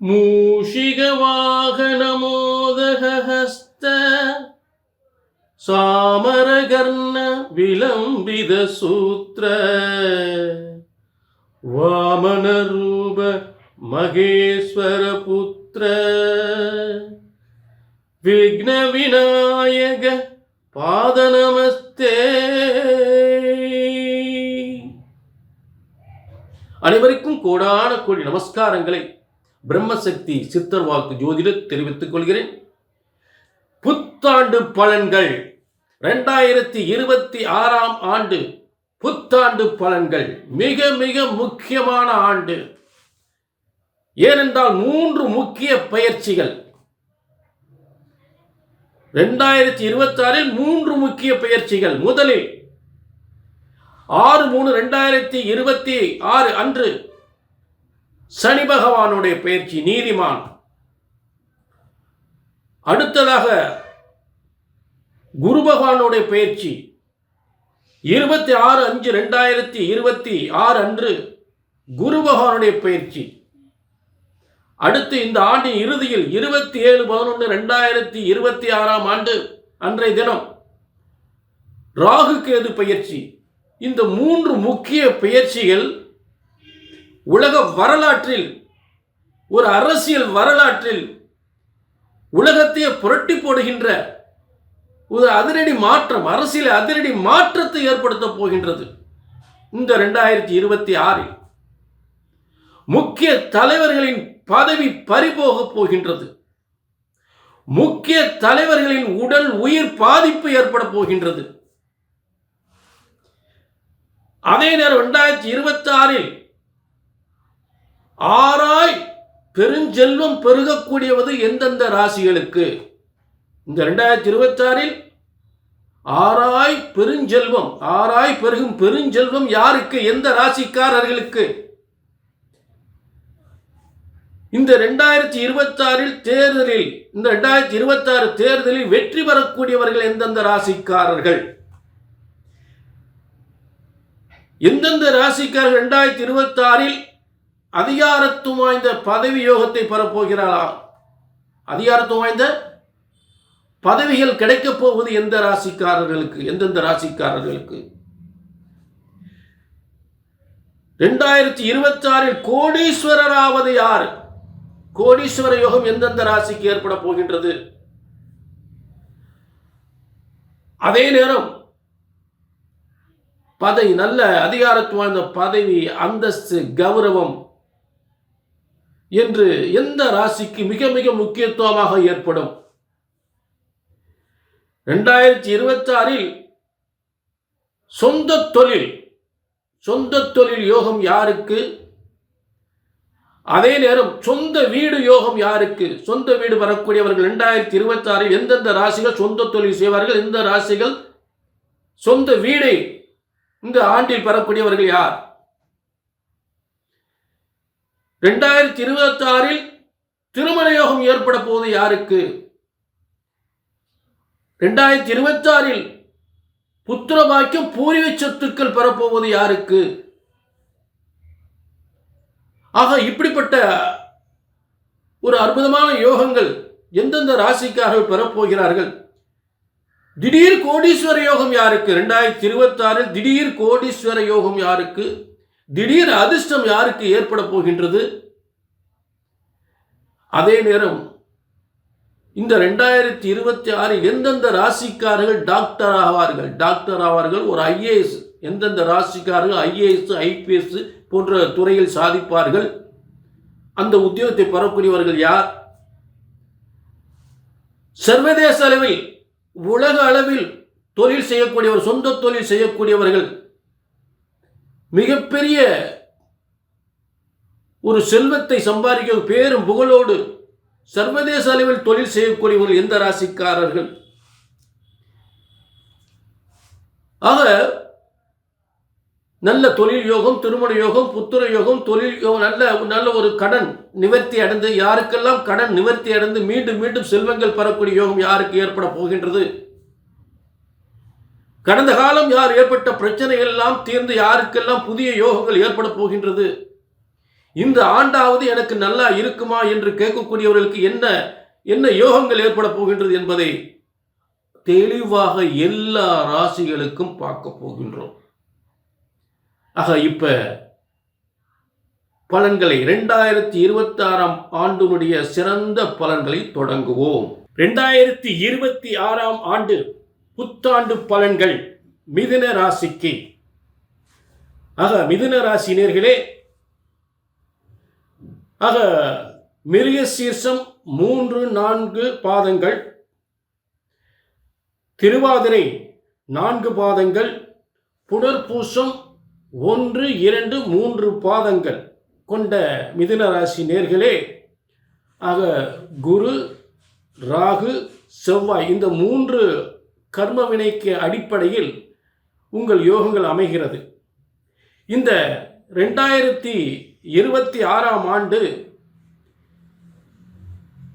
मूषिकवाहनमोदहस्त सामरकर्ण विलम्बितसूत्र वामनरूप महेश्वरपुत्र विघ्नविनायक பாதநமஸ்தே அனைவருக்கும் கோடான கோடி நமஸ்காரங்களை பிரம்மசக்தி சித்தர் வாக்கு ஜோதிட தெரிவித்துக் கொள்கிறேன். புத்தாண்டு பலன்கள். ரெண்டாயிரத்தி இருபத்தி ஆறாம் ஆண்டு புத்தாண்டு பலன்கள். மிக மிக முக்கியமான ஆண்டு. ஏனென்றால் மூன்று முக்கிய பயிற்சிகள். ரெண்டாயிரத்தி இருபத்தி ஆறில் மூன்று முக்கிய பயிற்சிகள். முதலில் ஆறு மூணு ரெண்டாயிரத்தி இருபத்தி ஆறு அன்று சனி பகவானுடைய பயிற்சி நீதிமான். அடுத்ததாக குரு பகவானுடைய பயிற்சி இருபத்தி ஆறு அஞ்சு ரெண்டாயிரத்தி இருபத்தி ஆறு அன்று குரு பகவானுடைய பயிற்சி அடுத்து இந்த ஆண்டின் இறுதியில் இருபத்தி ஏழு பதினொன்று ரெண்டாயிரத்தி இருபத்தி ஆறாம் ஆண்டு அன்றைய தினம் ராகு கேது பயிற்சி. இந்த மூன்று முக்கிய பயிற்சிகள் உலக வரலாற்றில் ஒரு அரசியல் வரலாற்றில் உலகத்தையே புரட்டி போடுகின்ற ஒரு அதிரடி மாற்றம் அரசியல் அதிரடி மாற்றத்தை ஏற்படுத்தப் போகின்றது. இந்த ரெண்டாயிரத்தி இருபத்தி ஆறில் முக்கிய தலைவர்களின் பதவி பறிபோகப் போகின்றது. முக்கிய தலைவர்களின் உடல் உயிர் பாதிப்பு ஏற்பட போகின்றது. அதே நேரம் இரண்டாயிரத்தி இருபத்தி ஆறில் ஆராய் பெருஞ்செல்வம் பெருகக்கூடியவது எந்தெந்த ராசிகளுக்கு? இந்த ரெண்டாயிரத்தி இருபத்தாறில் ஆராய் பெருஞ்செல்வம் ஆராய் பெருகும் பெருஞ்செல்வம் யாருக்கு? எந்த ராசிக்காரர்களுக்கு? இந்த ரெண்டாயிரத்தி இருபத்தாறில் தேர்தலில் இந்த ரெண்டாயிரத்தி இருபத்தாறு தேர்தலில் வெற்றி பெறக்கூடியவர்கள் எந்தெந்த ராசிக்காரர்கள்? எந்தெந்த ராசிக்காரர்கள்? ரெண்டாயிரத்தி இருபத்தாறில் அதிகாரத்துவம் வாய்ந்த பதவி யோகத்தை பெறப்போகிறாளா? அதிகாரத்துவம் வாய்ந்த பதவிகள் கிடைக்கப் போவது எந்த ராசிக்காரர்களுக்கு? எந்தெந்த ராசிக்காரர்களுக்கு? ரெண்டாயிரத்தி இருபத்தி ஆறில் கோடீஸ்வரராவது யார்? கோடீஸ்வர யோகம் எந்தெந்த ராசிக்கு ஏற்பட போகின்றது? அதே நேரம் பதவி நல்ல அதிகாரத்துவம் வாய்ந்த பதவி அந்தஸ்து கௌரவம் என்று எந்த ராசிக்கு மிக மிக முக்கியத்துவமாக ஏற்படும்? ரெண்டாயிரத்தி இருபத்தி ஆறில் சொந்த தொழில் சொந்த தொழில் யோகம் யாருக்கு? அதே நேரம் சொந்த வீடு யோகம் யாருக்கு? சொந்த வீடு வரக்கூடியவர்கள் ரெண்டாயிரத்தி இருபத்தி ஆறில் எந்தெந்த ராசிகள் சொந்த தொழில் செய்வார்கள்? எந்த ராசிகள் சொந்த வீடை இந்த ஆண்டில் பெறக்கூடியவர்கள் யார்? ரெண்டாயிரத்தி இருபத்தி ஆறில் திருமண யோகம் ஏற்பட போது யாருக்கு? ரெண்டாயிரத்தி இருபத்தி ஆறில் புத்திர பாக்கியம் பூர்வீக சொத்துக்கள் பெறப்போவது யாருக்கு? ஆக இப்படிப்பட்ட ஒரு அற்புதமான யோகங்கள் எந்தெந்த ராசிக்காரர்கள் பெறப்போகிறார்கள் திடீர் கோடீஸ்வர யோகம் யாருக்கு? ரெண்டாயிரத்தி இருபத்தாறில் திடீர் கோடீஸ்வர யோகம் யாருக்கு? திடீர் அதிர்ஷ்டம் யாருக்கு ஏற்பட போகின்றது? அதே நேரம் இந்த ரெண்டாயிரத்தி இருபத்தி ஆறு எந்தெந்த ராசிக்காரர்கள் டாக்டர் ஆவார்கள்? டாக்டர் ஆவார்கள் ஒரு ஐஏஎஸ் எந்தெந்த ராசிக்காரர்கள் ஐஏஎஸ் ஐபிஎஸ் போன்ற துறையில் சாதிப்பார்கள்? அந்த உத்தியோகத்தை பெறக்கூடியவர்கள் யார்? சர்வதேச அளவில் உலக அளவில் தொழில் செய்யக்கூடியவர் சொந்த தொழில் செய்யக்கூடியவர்கள் மிகப்பெரிய ஒரு செல்வத்தை சம்பாதிக்க பேரும் புகழோடு சர்வதேச அளவில் தொழில் செய்யக்கூடியவர்கள் எந்த ராசிக்காரர்கள்? ஆக நல்ல தொழில் யோகம் திருமண யோகம் புத்திர யோகம் தொழில் யோகம் நல்ல நல்ல ஒரு கடன் நிவர்த்தி அடைந்து யாருக்கெல்லாம் கடன் நிவர்த்தி அடைந்து மீண்டும் மீண்டும் செல்வங்கள் பெறக்கூடிய யோகம் யாருக்கு ஏற்பட போகின்றது? கடந்த காலம் யார் ஏற்பட்ட பிரச்சனைகள் எல்லாம் தீர்ந்து யாருக்கெல்லாம் புதிய யோகங்கள் ஏற்பட போகின்றது? இந்த ஆண்டாவது எனக்கு நல்லா இருக்குமா என்று கேட்கக்கூடியவர்களுக்கு என்ன என்ன யோகங்கள் ஏற்பட போகின்றது என்பதை தெளிவாக எல்லா ராசிகளுக்கும் பார்க்க போகின்றோம். ஆக இப்ப பலன்களை இரண்டாயிரத்தி இருபத்தி ஆறாம் ஆண்டினுடைய சிறந்த பலன்களை தொடங்குவோம். இரண்டாயிரத்தி இருபத்தி ஆறாம் ஆண்டு புத்தாண்டு பலன்கள் மிதுன ராசிக்கு. ஆக மிதுன ராசி நேர்களே ஆக மிருக சீர்ஷம் மூன்று நான்கு பாதங்கள் திருவாதிரை நான்கு பாதங்கள் புனர்பூசம் ஒன்று இரண்டு மூன்று பாதங்கள் கொண்ட மிதுன ராசி நேர்களே ஆக குரு ராகு செவ்வாய் இந்த மூன்று கர்மவினைக்கு அடிப்படையில் உங்கள் யோகங்கள் அமைகிறது. இந்த ரெண்டாயிரத்தி இருபத்தி ஆறாம் ஆண்டு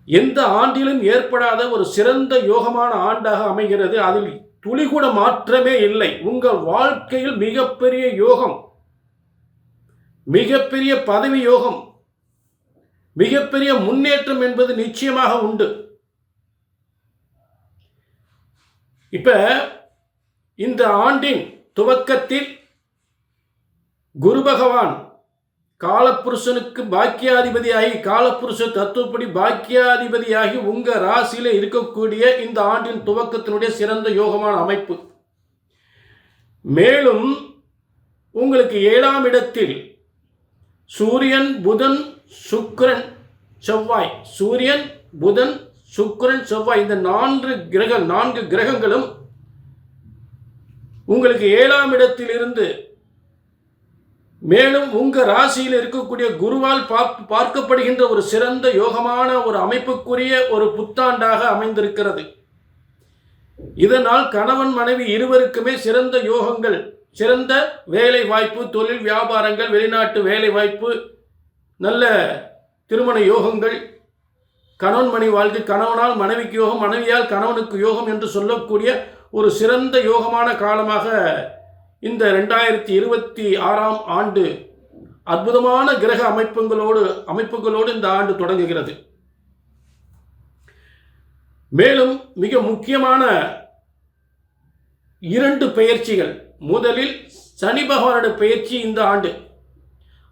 எந்த ஆண்டிலும் ஏற்படாத ஒரு சிறந்த யோகமான ஆண்டாக அமைகிறது. அதில் துளி கூட மாற்றமே இல்லை. உங்கள் வாழ்க்கையில் மிகப்பெரிய யோகம் மிகப்பெரிய பதவி யோகம் மிகப்பெரிய முன்னேற்றம் என்பது நிச்சயமாக உண்டு. இப்போ இந்த ஆண்டின் துவக்கத்தில் குரு பகவான் காலப்புருஷனுக்கு பாக்கியாதிபதியாகி காலப்புருஷ தத்துவப்படி பாக்கியாதிபதியாகி உங்கள் ராசியில் இருக்கக்கூடிய இந்த ஆண்டின் துவக்கத்தினுடைய சிறந்த யோகமான அமைப்பு. மேலும் உங்களுக்கு ஏழாம் இடத்தில் சூரியன் புதன் சுக்கிரன் செவ்வாய். சூரியன் புதன் சுக்கரன் செவ்வாய் இந்த நான்கு கிரக நான்கு கிரகங்களும் உங்களுக்கு ஏழாம் இடத்திலிருந்து மேலும் உங்க ராசியில் இருக்கக்கூடிய குருவால் பார்க்கப்படுகின்ற ஒரு சிறந்த யோகமான ஒரு அமைப்புக்குரிய ஒரு புத்தாண்டாக அமைந்திருக்கிறது. இதனால் கணவன் மனைவி இருவருக்குமே சிறந்த யோகங்கள் சிறந்த வேலை வாய்ப்பு தொழில் வியாபாரங்கள் வெளிநாட்டு வேலை வாய்ப்பு நல்ல திருமண யோகங்கள் கணவன் மனைவி வாழ்க்கை கணவனால் மனைவிக்கு யோகம் மனைவியால் கணவனுக்கு யோகம் என்று சொல்லக்கூடிய ஒரு சிறந்த யோகமான காலமாக இந்த ரெண்டாயிரத்தி இருபத்தி ஆறாம் ஆண்டு அற்புதமான கிரக அமைப்புகளோடு அமைப்புகளோடு இந்த ஆண்டு தொடங்குகிறது. மேலும் மிக முக்கியமான இரண்டு பெயர்ச்சிகள். முதலில் சனி பகவானுடைய பெயர்ச்சி இந்த ஆண்டு.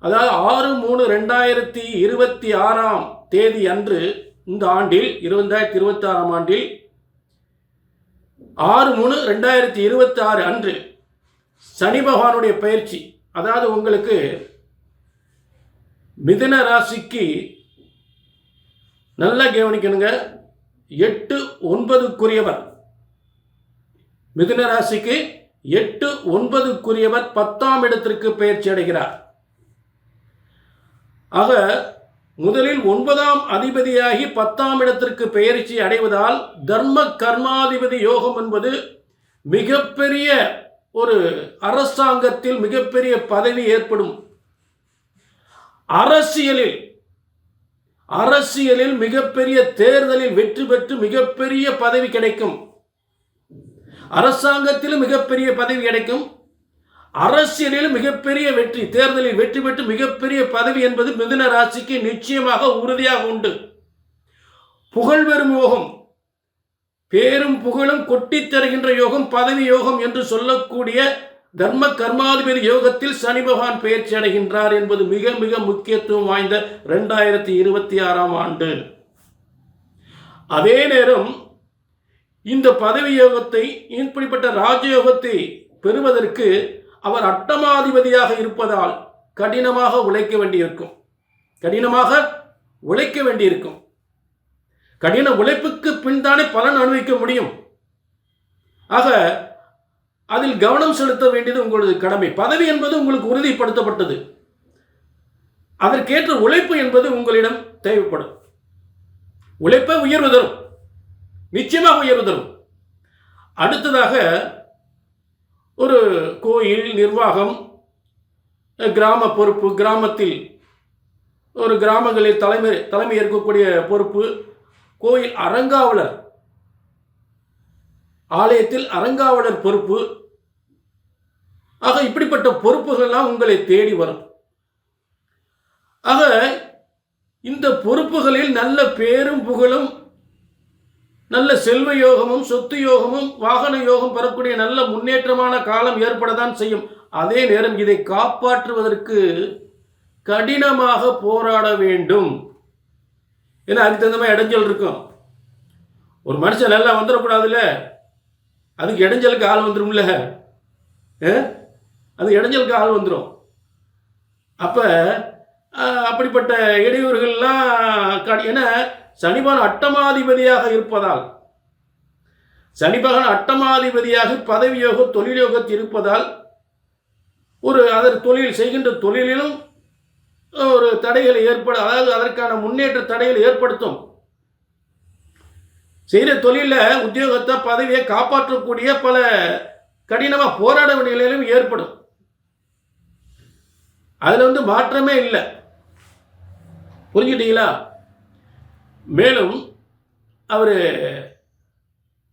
அதாவது ஆறு மூணு ரெண்டாயிரத்தி இருபத்தி ஆறாம் தேதி அன்று இந்த ஆண்டில் இருபதாயிரத்தி இருபத்தி ஆறாம் ஆண்டில் ஆறு மூணு ரெண்டாயிரத்தி இருபத்தி ஆறு அன்று சனி பகவானுடைய பயிற்சி அதாவது உங்களுக்கு மிதன ராசிக்கு நல்லா கவனிக்கணுங்க. எட்டு ஒன்பதுக்குரியவர். மிதுன ராசிக்கு எட்டு ஒன்பதுக்குரியவர் பத்தாம் இடத்திற்கு பயிற்சி அடைகிறார். ஆக முதலில் ஒன்பதாம் அதிபதியாகி பத்தாம் இடத்திற்கு பெயர்ச்சி அடைவதால் தர்ம கர்மாதிபதி யோகம் என்பது மிகப்பெரிய ஒரு அரசாங்கத்தில் மிகப்பெரிய பதவி ஏற்படும். அரசியலில் அரசியலில் மிகப்பெரிய தேர்தலில் வெற்றி பெற்று மிகப்பெரிய பதவி கிடைக்கும். அரசாங்கத்திலும் மிகப்பெரிய பதவி கிடைக்கும். அரசியலில் மிகப்பெரிய வெற்றி தேர்தலில் வெற்றி பெற்று மிகப்பெரிய பதவி என்பது மிதுன ராசிக்கு நிச்சயமாக உறுதியாக உண்டு. புகழ் பெறும் யோகம் பேரும் புகழும் கொட்டித் தருகின்ற யோகம் பதவி யோகம் என்று சொல்லக்கூடிய தர்ம கர்மாதிபதி யோகத்தில் சனி பகவான் பயிற்சி அடைகின்றார் என்பது மிக மிக முக்கியத்துவம் வாய்ந்த ரெண்டாயிரத்தி இருபத்தி ஆறாம் ஆண்டு. அதே நேரம் இந்த பதவி யோகத்தை இப்படிப்பட்ட ராஜயோகத்தை பெறுவதற்கு அவர் அட்டமாதிபதியாக இருப்பதால் கடினமாக உழைக்க வேண்டியிருக்கும். கடினமாக உழைக்க வேண்டியிருக்கும். கடின உழைப்புக்கு பின்தானே பலன் அனுபவிக்க முடியும். ஆக அதில் கவனம் செலுத்த வேண்டியது உங்களது கடமை. பதவி என்பது உங்களுக்கு உறுதிப்படுத்தப்பட்டது. அதற்கேற்ற உழைப்பு என்பது உங்களிடம் தேவைப்படும். உழைப்பை உயர்வு தரும். நிச்சயமாக உயர்வு தரும். அடுத்ததாக ஒரு கோயில் நிர்வாகம் கிராம பொறுப்பு கிராமத்தில் ஒரு கிராமங்களில் தலைமை தலைமை ஏற்கக்கூடிய பொறுப்பு கோயில் அறங்காவலர் ஆலயத்தில் அறங்காவலர் பொறுப்பு. ஆக இப்படிப்பட்ட பொறுப்புகள்லாம் உங்களை தேடி வரும். ஆக இந்த பொறுப்புகளில் நல்ல பேரும் புகழும் நல்ல செல்வ யோகமும் சொத்து யோகமும் வாகன யோகம் பெறக்கூடிய நல்ல முன்னேற்றமான காலம் ஏற்படத்தான் செய்யும். அதே நேரம் இதை காப்பாற்றுவதற்கு கடினமாக போராட வேண்டும். ஏன்னா அதுக்கு தகுந்த மாதிரி இடைஞ்சல் இருக்கும். ஒரு மனுஷன் நல்லா வந்துடக்கூடாதுல்ல? அதுக்கு இடைஞ்சலுக்கு ஆள் வந்துடும்ல ஆ? அது இடைஞ்சலுக்கு ஆள் வந்துடும் அப்போ அப்படிப்பட்ட இடையூறுகள்லாம் ஏன்னா சனிபகன் அட்டமாதிபதியாக இருப்பதால் சனிபகன் அட்டமாதிபதியாக பதவியோக தொழிலோகத்தில் இருப்பதால் ஒரு அதர் தொழில் செய்கின்ற தொழிலிலும் ஒரு தடைகளை ஏற்பட அதாவது அதற்கான முன்னேற்ற தடைகளை ஏற்படுத்தும். செய்கிற தொழிலில் உத்தியோகத்தை பதவியை காப்பாற்றக்கூடிய பல கடினமாக போராட வேண்டிய நிலையிலும் ஏற்படும். அதில் வந்து மாற்றமே இல்லை. புரிஞ்சுட்டீங்களா? மேலும் அவர்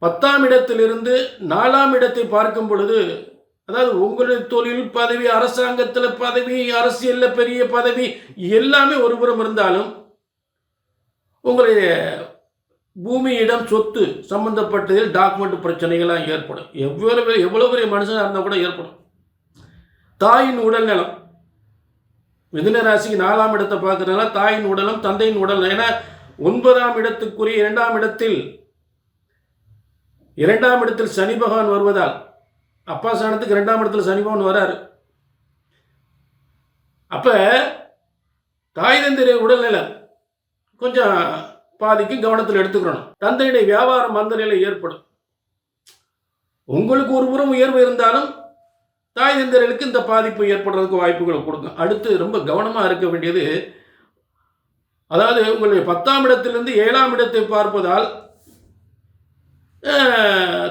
பத்தாம் இடத்திலிருந்து நாலாம் இடத்தை பார்க்கும் பொழுது அதாவது உங்களுடைய தொழில் பதவி அரசாங்கத்தில் பதவி அரசியலில் பெரிய பதவி எல்லாமே ஒரு புறம் இருந்தாலும் உங்களுடைய பூமியிடம் சொத்து சம்பந்தப்பட்டதில் டாக்குமெண்ட் பிரச்சனைகள்லாம் ஏற்படும். எவ்வளவு எவ்வளோ பெரிய மனுஷனாக இருந்தால் கூட ஏற்படும். தாயின் உடல் நலம். மிதுன ராசிக்கு நாலாம் இடத்தை பார்க்குறதுனால தாயின் உடலும் தந்தையின் உடல் ஏன்னா ஒன்பதாம் இடத்துக்குரிய இரண்டாம் இடத்தில் இரண்டாம் இடத்தில் சனி பகவான் வருவதால் அப்பா சாணத்துக்கு இரண்டாம் இடத்துல சனி பகவான் வராரு. அப்ப தாய் தந்தைய உடல்நலம் கொஞ்சம் பாதிக்கும் கவனத்தில் எடுத்துக்கணும். தந்தையுடைய வியாபாரம் மந்த நிலை ஏற்படும். உங்களுக்கு ஒரு புறம் உயர்வு இருந்தாலும் தாய் தந்தையர்களுக்கு இந்த பாதிப்பு ஏற்படுறதுக்கு வாய்ப்புகளை கொடுக்கும். அடுத்து ரொம்ப கவனமாக இருக்க வேண்டியது அதாவது உங்களுடைய பத்தாம் இடத்திலிருந்து ஏழாம் இடத்தை பார்ப்பதால்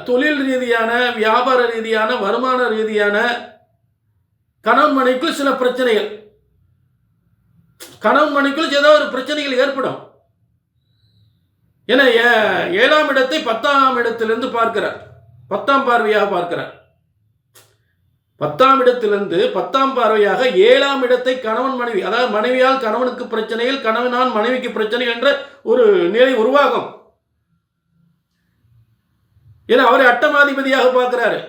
தொழில் ரீதியான வியாபார ரீதியான வருமான ரீதியான கணவன் மனைக்குள் சில பிரச்சனைகள். கணவன் மனைக்குள் ஏதோ ஒரு பிரச்சனைகள் ஏற்படும். ஏன்னா ஏ- ஏழாம் இடத்தை பத்தாம் இடத்திலிருந்து பார்க்கிறார். பத்தாம் பார்வையாக பார்க்கிறார். பத்தாம் இடத்திலிருந்து பத்தாம் பார்வையாக ஏழாம் இடத்தை கணவன் மனைவி அதாவது மனைவியால் கணவனுக்கு பிரச்சனைகள் கணவனால் மனைவிக்கு பிரச்சனை என்ற ஒரு நிலை உருவாகும். ஏன்னா அவரை அட்டமாதிபதியாக பார்க்கிறாரு.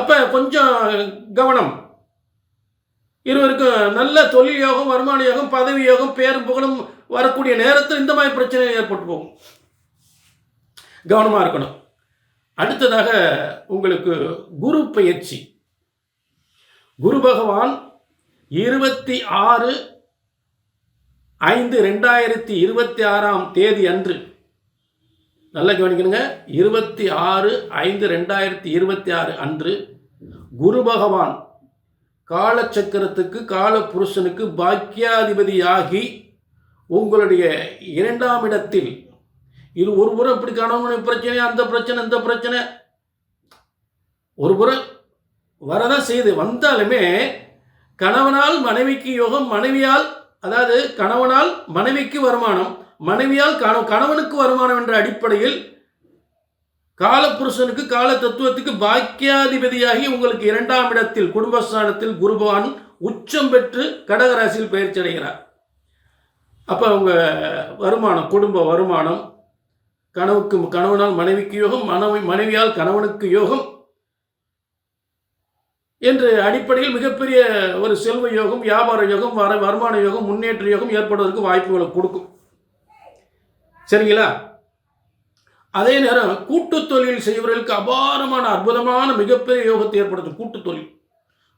அப்ப கொஞ்சம் கவனம். இருவருக்கும் நல்ல தொழில் யோகம் வருமான யோகம் பதவி யோகம் பேரும் புகழும் வரக்கூடிய நேரத்தில் இந்த மாதிரி பிரச்சனை ஏற்பட்டு போகும். கவனமாக இருக்கணும். அடுத்ததாக உங்களுக்கு குரு பயிற்சி. குரு பகவான் இருபத்தி ஆறு ஐந்து ரெண்டாயிரத்தி இருபத்தி ஆறாம் தேதி அன்று நல்லா கவனிக்கணுங்க இருபத்தி ஆறு ஐந்து ரெண்டாயிரத்தி இருபத்தி ஆறு அன்று குரு பகவான் காலச்சக்கரத்துக்கு கால புருஷனுக்கு பாக்கியாதிபதியாகி உங்களுடைய இரண்டாம் இடத்தில் இது ஒரு புறம் இப்படி கணவன் பிரச்சனை அந்த பிரச்சனை இந்த பிரச்சனை. ஒரு புறம் வரதான் செய்து வந்தாலுமே கணவனால் மனைவிக்கு யோகம் மனைவியால் அதாவது கணவனால் மனைவிக்கு வருமானம் மனைவியால் கண கணவனுக்கு வருமானம் என்ற அடிப்படையில் காலப்புருஷனுக்கு கால தத்துவத்துக்கு பாக்கியாதிபதியாகி உங்களுக்கு இரண்டாம் இடத்தில் குடும்பஸ்தானத்தில் குருபவான் உச்சம் பெற்று கடகராசியில் பயிற்சி அடைகிறார். அப்போ அவங்க வருமானம் குடும்ப வருமானம் கணவுக்கு கணவனால் மனைவிக்கு யோகம் மனைவி மனைவியால் கணவனுக்கு யோகம் என்று அடிப்படையில் மிகப்பெரிய ஒரு செல்வ யோகம் வியாபார யோகம் வர வருமான யோகம் முன்னேற்ற யோகம் ஏற்படுவதற்கு வாய்ப்புகளை கொடுக்கும். சரிங்களா? அதே நேரம் கூட்டு தொழில் செய்வர்களுக்கு அபாரமான அற்புதமான மிகப்பெரிய யோகத்தை ஏற்படுத்தும் கூட்டு தொழில்.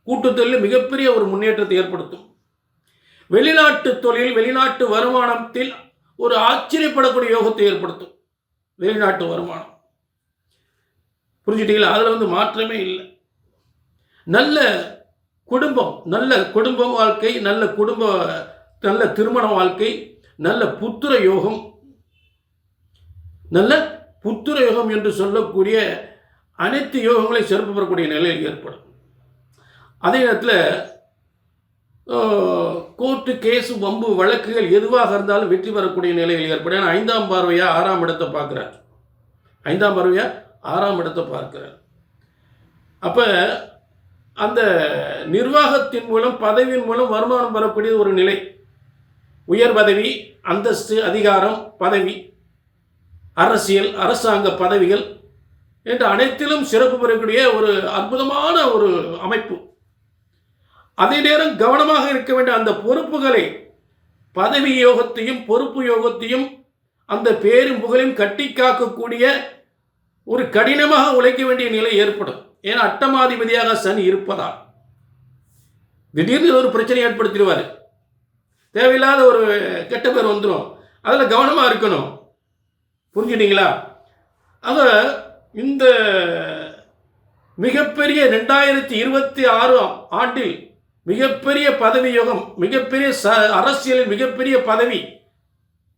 கூட்டு தொழில் மிகப்பெரிய ஒரு முன்னேற்றத்தை ஏற்படுத்தும். வெளிநாட்டு தொழில் வெளிநாட்டு வருமானத்தில் ஒரு ஆச்சரியப்படக்கூடிய யோகத்தை ஏற்படுத்தும். வெளிநாட்டு வருமானம். புரிஞ்சுட்டீங்களா? அதில் வந்து மாற்றமே இல்லை. நல்ல குடும்பம் நல்ல குடும்ப வாழ்க்கை நல்ல குடும்ப நல்ல திருமண வாழ்க்கை நல்ல புத்திர யோகம். நல்ல புத்திர யோகம் என்று சொல்லக்கூடிய அனைத்து யோகங்களையும் சிறப்பு பெறக்கூடிய நிலையில் ஏற்படும். அதே நேரத்தில் கோர்ட்டு கேஸு வம்பு வழக்குகள் எதுவாக இருந்தாலும் வெற்றி பெறக்கூடிய நிலையில் ஏற்படும் ஐந்தாம் பார்வையாக ஆறாம் இடத்தை பார்க்குறார். ஐந்தாம் பார்வையாக ஆறாம் இடத்தை பார்க்கிறார். அப்போ அந்த நிர்வாகத்தின் மூலம் பதவியின் மூலம் வருமானம் பெறக்கூடிய ஒரு நிலை. உயர் பதவி அந்தஸ்து அதிகாரம் பதவி அரசியல் அரசாங்க பதவிகள் என்று அனைத்திலும் சிறப்பு பெறக்கூடிய ஒரு அற்புதமான ஒரு அமைப்பு. அதே நேரம் கவனமாக இருக்க வேண்டிய அந்த பொறுப்புகளை பதவி யோகத்தையும் பொறுப்பு யோகத்தையும் அந்த பேரும் புகழையும் கட்டி காக்கக்கூடிய ஒரு கடினமாக உழைக்க வேண்டிய நிலை ஏற்படும். ஏன்னா அட்டமாதிபதியாக சனி இருப்பதால். திடீர்னு ஒரு பிரச்சனை ஏற்படுத்திடுவார். தேவையில்லாத ஒரு கெட்ட பேர் வந்துடும் அதில் கவனமாக இருக்கணும். புரிஞ்சுட்டீங்களா? ஆக இந்த மிகப்பெரிய ரெண்டாயிரத்தி இருபத்தி ஆறு ஆண்டில் மிகப்பெரிய பதவி யோகம் மிகப்பெரிய ச அரசியலில் மிகப்பெரிய பதவி.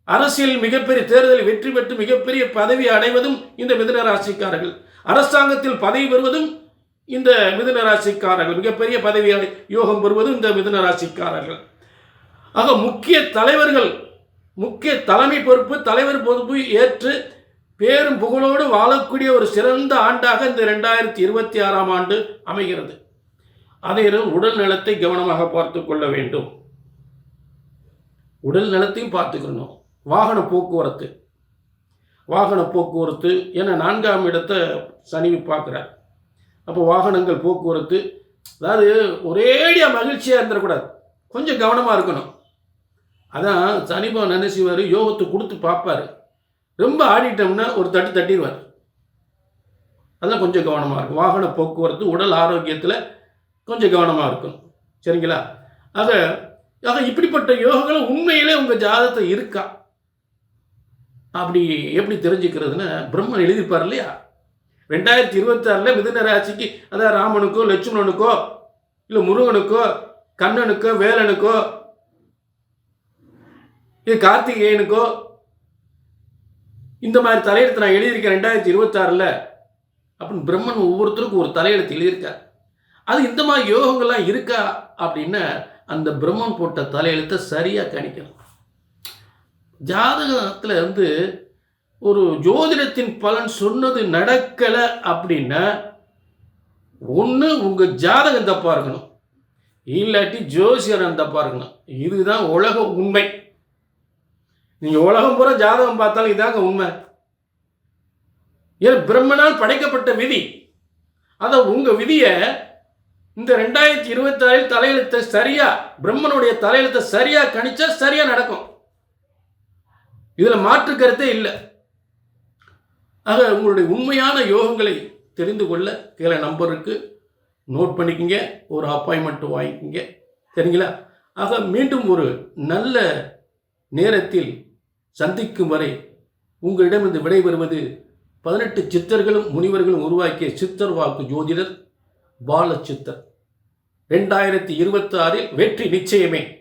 அரசியலில் மிகப்பெரிய தேர்தலில் வெற்றி பெற்று மிகப்பெரிய பதவி அடைவதும் இந்த மிதுன ராசிக்காரர்கள். அரசாங்கத்தில் பதவி பெறுவதும் இந்த மிதுன ராசிக்காரர்கள். மிகப்பெரிய பதவி அடை- யோகம் பெறுவதும் இந்த மிதுன ராசிக்காரர்கள். ஆக முக்கிய தலைவர்கள் முக்கிய தலைமை பொறுப்பு தலைவர் பொறுப்பு ஏற்று பேரும் புகழோடு வாழக்கூடிய ஒரு சிறந்த ஆண்டாக இந்த ரெண்டாயிரத்தி இருபத்தி ஆறாம் ஆண்டு அமைகிறது. அதே நேரம் உடல் நலத்தை கவனமாக பார்த்து கொள்ள வேண்டும். உடல் நலத்தையும் பார்த்துக்கணும். வாகன போக்குவரத்து. வாகன போக்குவரத்து என நான்காம் இடத்தை சனி பார்க்குறார். அப்போ வாகனங்கள் போக்குவரத்து அதாவது ஒரேடியாக மகிழ்ச்சியாக இருந்துடக்கூடாது. கொஞ்சம் கவனமாக இருக்கணும். அதான் சனிபா நினைச்சுவார் யோகத்தை கொடுத்து பார்ப்பாரு. ரொம்ப ஆடிட்டோம்னா ஒரு தட்டு தட்டிடுவார். அதெல்லாம் கொஞ்சம் கவனமாக இருக்கும். வாகன போக்குவரத்து உடல் ஆரோக்கியத்தில் கொஞ்சம் கவனமாக இருக்கணும். சரிங்களா? ஆக ஆக இப்படிப்பட்ட யோகங்கள் உண்மையிலே உங்கள் ஜாதகத்தை இருக்கா? அப்படி எப்படி தெரிஞ்சுக்கிறதுன்னு பிரம்மன் எழுதியிருப்பார் இல்லையா? ரெண்டாயிரத்தி இருபத்தாறில் மிதுன ராசிக்கு அதாவது ராமனுக்கோ லட்சுமணனுக்கோ இல்லை முருகனுக்கோ கண்ணனுக்கோ வேலனுக்கோ இது கார்த்திகேயனுக்கோ இந்த மாதிரி தலையெழுத்து நான் எழுதியிருக்கேன் ரெண்டாயிரத்தி இருபத்தாறில். அப்படின்னு பிரம்மன் ஒவ்வொருத்தருக்கும் ஒரு தலையெழுத்து எழுதியிருக்கார். அது இந்த மாதிரி யோகங்கள்லாம் இருக்கா அப்படின்னா அந்த பிரம்மன் போட்ட தலையெழுத்தை சரியாக கணிக்கணும். ஜாதகத்தில் வந்து ஒரு ஜோதிடத்தின் பலன் சொன்னது நடக்கலை அப்படின்னா ஒன்று உங்கள் ஜாதகம் தப்பாக இருக்கணும் இல்லாட்டி ஜோசியரன் தப்பாக இருக்கணும் இதுதான் உலக உண்மை. நீங்கள் உலகம் பூரா ஜாதகம் பார்த்தாலும் இதாங்க உண்மை. ஏன் பிரம்மனால் படைக்கப்பட்ட விதி. அதை உங்கள் விதியை இந்த ரெண்டாயிரத்தி இருபத்தாறில் தலையெழுத்தை சரியா? பிரம்மனுடைய தலையெழுத்தை சரியா கணிச்சா சரியா நடக்கும். இதுல மாற்று கருத்தே இல்லை. ஆக உங்களுடைய உண்மையான யோகங்களை தெரிந்து கொள்ள கீழே நம்பருக்கு நோட் பண்ணிக்கங்க. ஒரு அப்பாயின்மெண்ட் வாங்கிக்கிங்க. சரிங்களா? ஆக மீண்டும் ஒரு நல்ல நேரத்தில் சந்திக்கும் வரை உங்களிடமிருந்து விடைபெறுவது பதினெட்டு சித்தர்களும் முனிவர்களும் உருவாக்கிய சித்தர் வாக்கு ஜோதிடர் பாலச்சித்தர். ரெண்டாயிரத்தி இருபத்தி ஆறில் வெற்றி நிச்சயமே.